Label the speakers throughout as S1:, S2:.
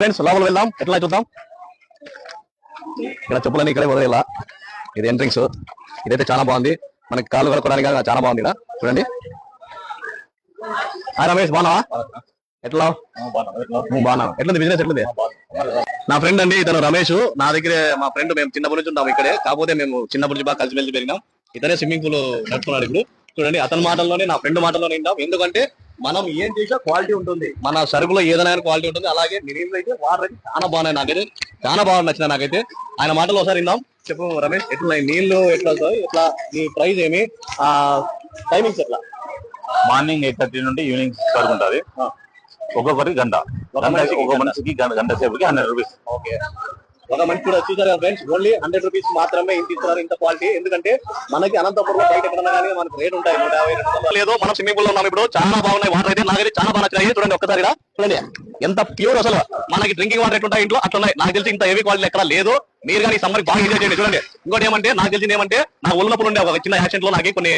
S1: Friends లోపల వెళ్దాం. ఎట్లా చూద్దాం? ఇక్కడ చెప్పులన్నీ ఇక్కడే వదిలేలా. ఇది ఎంట్రింగ్స్ ఇదైతే చాలా బాగుంది. మనకి కాళ్ళు కలుకోవడానికి చాలా బాగుంది ఇక్కడ చూడండి. రమేష్ బాగున్నావా? ఎట్లా? బాగున్నా ఎట్లుంది బిజినెస్ ఎట్లుంది? నా ఫ్రెండ్ అండి ఇతను రమేష్. నా దగ్గరే మా ఫ్రెండ్ మేము చిన్నప్పటి నుంచి ఉంటాం ఇక్కడే. కాకపోతే మేము చిన్నప్పటి నుంచి బాగా కలిసి మెలిసి పెరిగినాం. ఇతనే స్విమ్మింగ్ పూల్ నడుపుతున్నాడు ఇప్పుడు. చూడండి అతని మాటల్లోనే నా ఫ్రెండ్ మాటల్లోనే ఉంటాం ఎందుకంటే మనం ఏం చేసినా క్వాలిటీ ఉంటుంది. మన సరుకులో ఏదైనా క్వాలిటీ ఉంటుంది. అలాగే నీళ్ళు అయితే వాటర్ అయితే చాలా బాగున్నాయి నాకైతే. చాలా బాగా నచ్చిన నాకైతే. ఆయన మాటలు ఒకసారి విందాం. చెప్పు రమేష్ ఎట్లా నీళ్ళు ఎట్లా వస్తాయి? ఎట్లా? నీ ప్రైస్ ఏమి? ఆ టైమింగ్స్ ఎట్లా?
S2: మార్నింగ్ ఎయిట్ థర్టీ నుండి ఈవినింగ్ సిక్స్ వరకు ఉంటుంది. ఒక్కొక్కరికి గంట.
S1: ఒక
S2: గంట
S1: మనిషికి
S2: ఒక. మనిషికి గంట గంట సేపుకి హండ్రెడ్ రూపీస్.
S1: ఓకే. ఒక మంచి కూడా చూసారు ఫ్రెండ్స్ ఓన్లీ హండ్రెడ్ రూపీస్ మాత్రమే ఇంత ఇస్తున్నారు ఇంత క్వాలిటీ ఎందుకంటే మనకి అనంతపురం బయట ఎక్కడన్నా కానీ మనకి రేట్ ఉంటాయి నూట యాభై లేదు మనం స్విమ్మింగ్ పూల్లో ఉన్నాం ఇప్పుడు. చాలా బాగున్నాయి. వాటర్ అయితే నాకైతే చాలా బాగా నచ్చాయి. చూడండి ఒక్కసారి చూడండి ఎంత ప్యూర్ అసలు. మనకి డ్రింకింగ్ వాటర్ ఎట్లుంటాయి ఇంట్లో? అట్లున్నాయి. నాకు తెలిసి ఇంత హెవీ క్వాలిటీ ఎక్కడ లేదు. మీరు కానీ సమ్మర్ బాగా ఎంజాయ్ చేయండి. చూడండి. ఇంకోటి ఏమంటే నాకు తెలిసింది ఏమంటే నా ఒళ్ళప్పుడు ఉండే ఒక చిన్న యాక్సిడెంట్లో నాకు కొన్ని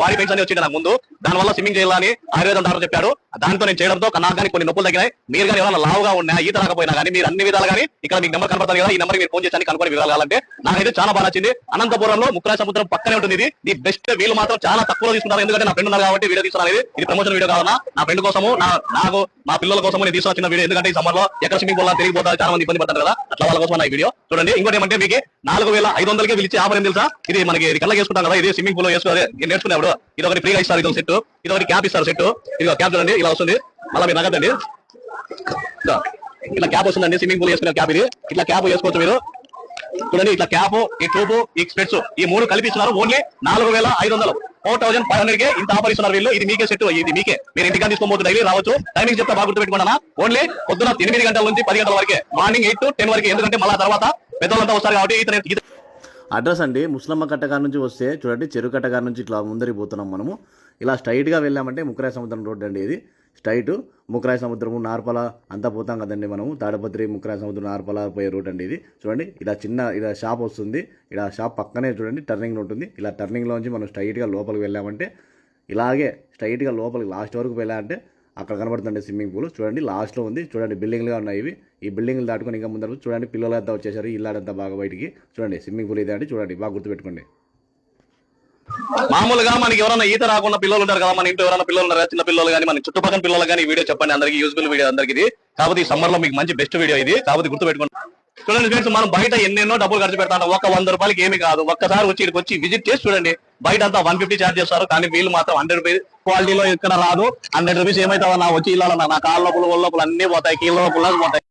S1: బాడీ పెయిన్స్ అని వచ్చింది నాకు ముందు. దాని వల్ల స్విమ్మింగ్ చేయాలని ఆయుర్వేదం డాక్టర్ చెప్పాడు. దాంతో నేను చేయడంతో నాకు కానీ కొన్ని నొప్పులు తగ్గినాయి. మీరు కానీ ఏమైనా లావుగా ఉన్నా ఈత రాకపోయినా కానీ మీరు అన్ని విధాలు కానీ ఇక్కడ మీకు నెంబర్ కనపడతాను కదా ఈ నెంబర్ మీరు ఫోన్ చేసి కనుక్కొని వివరాలు కావాలంటే నాకైతే చాలా బాగా నచ్చింది. అనంతపురంలో ముక్కరా సముద్రం పక్కనే ఉంటుంది ఇది. ది బెస్ట్ వీళ్ళు మాత్రం చాలా తక్కువ తీసుకున్నారు. ఎందుకంటే నా ఫ్రెండ్ ఉన్నారు కాబట్టి వీడియో తీసుకున్నారు ఇది ప్రమోషన్ వీడియో కావాలా నా ఫ్రెండ్ కోసము నా నాకు మా పిల్లల కోసం నేను తీసుకొచ్చిన వీడియో. ఎందుకంటే ఈ సమ్మర్లో ఎక్కడ స్విమ్మింగ్ పూల్ తిరిగిపోతారు చాలా మంది ఇబ్బంది పడతారు కదా. అట్లా వాళ్ళ కోసం ఈ వీడియో. చూడండి ఇంకోటి ఏమంటే మీకు నాలుగు వేల ఐదు వందలకి పిలిచి ఆఫర్ ఏం తెలుసా? ఇది మనకి ఇది కల్లా చేసుకుంటాం కదా ఇది స్విమ్మింగ్ పూల్ వేసుకోవాలి ఇది నేర్చుకునేప్పుడు ఇది ఒకటి ఫ్రీగా ఇస్తారు ఇది సెట్ ఇది ఒకటి క్యాప్ ఇస్తారు సెట్ ఇది క్యాప్ చూడండి ఇలా వస్తుంది. మళ్ళీ మీరు నగదండి ఇట్లా క్యాప్ వస్తుందండి స్విమ్మింగ్ పూల్ వేసుకునే క్యాప్ ఇది. ఇట్లా క్యాప్ వేసుకోవచ్చు మీరు. చూడండి ఇట్లా క్యాప్ ఈ ట్యూబ్ ఈ స్పెట్స్ ఈ మూడు కల్పిస్తున్నారు. ఓన్లీ నాలుగు వేల ఐదు వందలు. ఫోర్ థౌసండ్ ఫైవ్ హండ్రెడ్ కే ఇంత ఆఫర్ ఇస్తున్నారు వీళ్ళు. ఇది మీకే సెట్ ఇది మీకే. మీరు ఇంటికి తీసుకోబోతు డైలీ రావచ్చు. టైమింగ్ చెప్తే బాగా గుర్తుపెట్టుకున్నా ఓన్లీ పొద్దున ఎనిమిది గంటల నుంచి పది గంటల వరకే. మార్నింగ్ ఎయిట్ టు టెన్ వరకే. ఎందుకంటే మళ్ళా తర్వాత పెద్దవాళ్ళంతా వస్తారు కాబట్టి ఇతను ఈత
S3: అడ్రస్ అండి ముస్లమ్మ కట్టగారి నుంచి వస్తే చూడండి చెరువు కట్టగారి నుంచి ఇట్లా ముందరికి పోతున్నాం మనము. ఇలా స్ట్రైట్గా వెళ్ళామంటే ముక్కరాయ సముద్రం రోడ్ అండి ఇది. స్ట్రైట్. ముక్రాయ సముద్రము నార్పల అంతా పోతాం కదండి మనము. తాడపత్రి ముక్రాయ సముద్రం నార్పల పోయే రూట్ అండి ఇది. చూడండి ఇలా చిన్న ఇలా షాప్ వస్తుంది. ఇలా షాప్ పక్కనే చూడండి టర్నింగ్ ఉంటుంది ఇలా టర్నింగ్లోంచి మనం స్ట్రైట్గా లోపలికి వెళ్ళామంటే ఇలాగే స్ట్రైట్గా లోపలికి లాస్ట్ వరకు వెళ్ళాలంటే అక్కడ కనబడుతుంది స్విమ్మింగ్ పూల్. చూడండి లాస్ట్లో ఉంది. చూడండి బిల్డింగ్లుగా ఉన్నాయి ఇవి. ఈ బిల్డింగ్లు దాటుకొని ఇంకా ముందరకు చూడండి పిల్లలంతా వచ్చేసారు. ఇల్లాడంతా బాగా బయటికి. చూడండి స్విమ్మింగ్ పూల్ ఇదే అండి. చూడండి బాగా గుర్తుపెట్టుకోండి.
S1: మామూలుగా మనకి ఎవరైనా ఈత రాకుండా పిల్లలు ఉంటారు కదా మన ఇంట్లో ఎవరైనా పిల్లలు ఉన్నారు చిన్న పిల్లలు కానీ మన చుట్టుపక్కల పిల్లలు కానీ వీడియో చెప్పండి. అందరికి యూజ్ఫుల్ వీడియో అందరికి ఇది కాబట్టి ఈ సమ్మర్లో మీకు మంచి బెస్ట్ వీడియో ఇది. కాబట్టి గుర్తు పెట్టుకోండి చూడండి ఫ్రెండ్స్ మనం బయట ఎన్నెన్నో డబ్బులు ఖర్చు పెడతాం. ఒక వంద రూపాయలకి ఏమి కాదు. ఒక్కసారి వచ్చి ఇక్కడికి వచ్చి విజిట్ చేసి చూడండి. బయట అంతా వన్ ఫిఫ్టీ చార్జ్ చేస్తారు. కానీ వీళ్ళు మాత్రం హండ్రెడ్ రూపీస్ క్వాలిటీలో ఇక్కడ రాదు. హండ్రెడ్ రూపీస్ ఏమైతే నా వచ్చి ఇలా నా కాళ్ళ లోపల ఒళ్ళ లోపల అన్ని పోతాయి. కీళ్ళ లోపల పోతాయి.